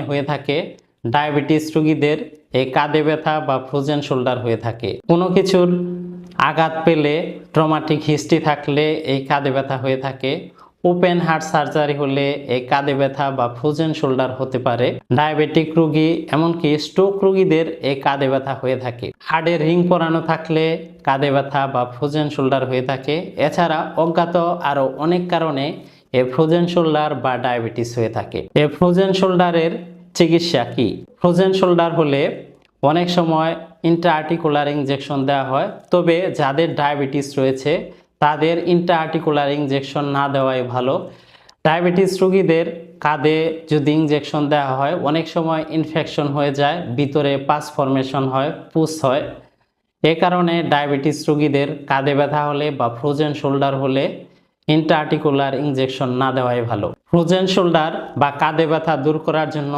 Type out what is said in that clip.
হয়ে থাকে। ডায়াবেটিস রোগীদের এই কাঁধে ব্যথা বা ফ্রোজেন শোল্ডার হয়ে থাকে। কোনো কিছুর আঘাত পেলে ট্রমাটিক হিস্ট্রি থাকলে এই কাঁধে ব্যথা হয়ে থাকে। ওপেন হার্ট সার্জারি হলে এই কাঁধে ব্যথা বা ফ্রোজেন শোল্ডার হতে পারে। ডায়াবেটিক রোগী এমনকি স্ট্রোক রোগীদের এই কাঁধে ব্যথা হয়ে থাকে। হাড়ের রিং পরানো থাকলে কাঁধে ব্যথা বা ফ্রোজেন শোল্ডার হয়ে থাকে। এছাড়া অজ্ঞাত আরও অনেক কারণে ফ্রোজেন শোল্ডার বা ডায়াবেটিস হয়ে থাকে। এই ফ্রোজেন শোল্ডারের চিকিৎসা কি? ফ্রোজেন শোল্ডার হলে অনেক সময় ইন্ট্রাআর্টিকুলার ইঞ্জেকশন দেওয়া হয়। তবে যাদের ডায়াবেটিস রয়েছে, তাদের ইন্ট্রাআর্টিকুলার ইঞ্জেকশন না দেওয়াই ভালো। ডায়াবেটিস রোগীদের কাঁধে যদি ইঞ্জেকশন দেওয়া হয়, অনেক সময় ইনফেকশন হয়ে যায়, ভিতরে পাস ফর্মেশন হয় পুস হয়। এ কারণে ডায়াবেটিস রোগীদের কাঁধে ব্যথা হলে বা ফ্রোজেন শোল্ডার হলে ইন্ট্রাআর্টিকুলার ইঞ্জেকশন না দেওয়াই ভালো। ফ্রোজেন শোল্ডার বা কাঁধে ব্যথা দূর করার জন্য